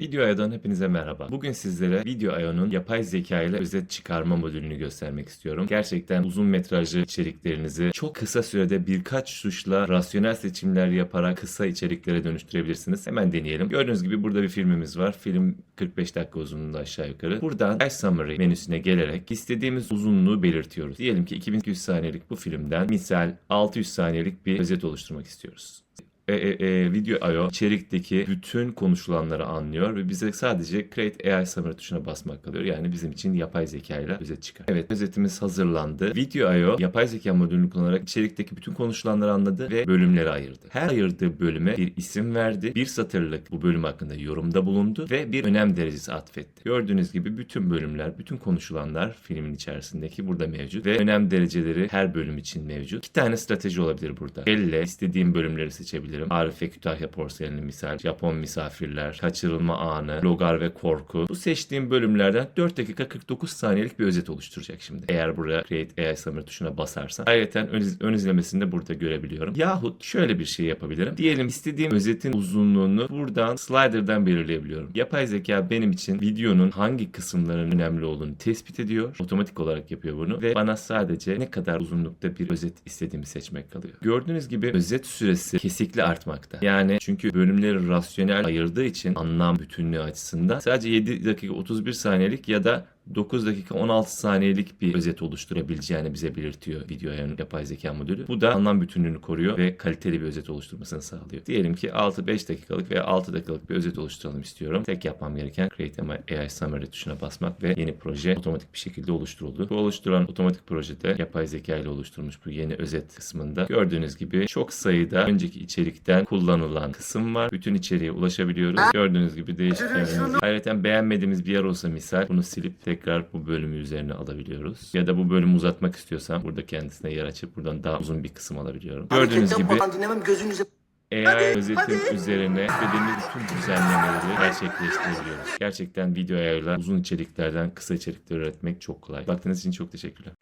Video Ayo'dan hepinize merhaba. Bugün sizlere Video Ayo'nun yapay zeka ile özet çıkarma modülünü göstermek istiyorum. Gerçekten uzun metrajlı içeriklerinizi çok kısa sürede birkaç tuşla rasyonel seçimler yaparak kısa içeriklere dönüştürebilirsiniz. Hemen deneyelim. Gördüğünüz gibi burada bir filmimiz var. Film 45 dakika uzunluğunda aşağı yukarı. Buradan Dash Summary menüsüne gelerek istediğimiz uzunluğu belirtiyoruz. Diyelim ki 2200 saniyelik bu filmden misal 600 saniyelik bir özet oluşturmak istiyoruz e, e, e, video IO içerikteki bütün konuşulanları anlıyor ve bize sadece Create AI Summary tuşuna basmak kalıyor. Yani bizim için yapay zeka ile özet çıkar. Evet özetimiz hazırlandı. Video IO yapay zeka modülünü kullanarak içerikteki bütün konuşulanları anladı ve bölümlere ayırdı. Her ayırdığı bölüme bir isim verdi. Bir satırlık bu bölüm hakkında yorumda bulundu ve bir önem derecesi atfetti. Gördüğünüz gibi bütün bölümler, bütün konuşulanlar filmin içerisindeki burada mevcut ve önem dereceleri her bölüm için mevcut. İki tane strateji olabilir burada. Elle istediğim bölümleri seçebilirim. Arife Kütahya Porseleni misal, Japon misafirler, kaçırılma anı, logar ve korku. Bu seçtiğim bölümlerden 4 dakika 49 saniyelik bir özet oluşturacak şimdi. Eğer buraya Create AI Summary tuşuna basarsan. Ayrıca ön izlemesini de burada görebiliyorum. Yahut şöyle bir şey yapabilirim. Diyelim istediğim özetin uzunluğunu buradan slider'dan belirleyebiliyorum. Yapay zeka benim için videonun hangi kısımlarının önemli olduğunu tespit ediyor. Otomatik olarak yapıyor bunu ve bana sadece ne kadar uzunlukta bir özet istediğimi seçmek kalıyor. Gördüğünüz gibi özet süresi kesikli artmakta. Yani çünkü bölümleri rasyonel ayırdığı için anlam bütünlüğü açısından sadece 7 dakika 31 saniyelik ya da 9 dakika 16 saniyelik bir özet oluşturabileceğini bize belirtiyor video yani yapay zeka modülü. Bu da anlam bütünlüğünü koruyor ve kaliteli bir özet oluşturmasını sağlıyor. Diyelim ki 6-5 dakikalık veya 6 dakikalık bir özet oluşturalım istiyorum. Tek yapmam gereken Create AI Summary tuşuna basmak ve yeni proje otomatik bir şekilde oluşturuldu. Bu oluşturan otomatik projede yapay zeka ile oluşturulmuş bu yeni özet kısmında gördüğünüz gibi çok sayıda önceki içerikten kullanılan kısım var. Bütün içeriğe ulaşabiliyoruz. Gördüğünüz gibi değişkenlerimiz. Ayrıca beğenmediğimiz bir yer olsa misal bunu silip tekrar bu bölümü üzerine alabiliyoruz. Ya da bu bölümü uzatmak istiyorsam burada kendisine yer açıp buradan daha uzun bir kısım alabiliyorum. Gördüğünüz gibi dinlemem gözünüze. AI özetin üzerine istediğimiz bütün düzenlemeleri gerçekleştirebiliyoruz. Gerçekten video ayarla uzun içeriklerden kısa içerikler üretmek çok kolay. Baktığınız için çok teşekkürler.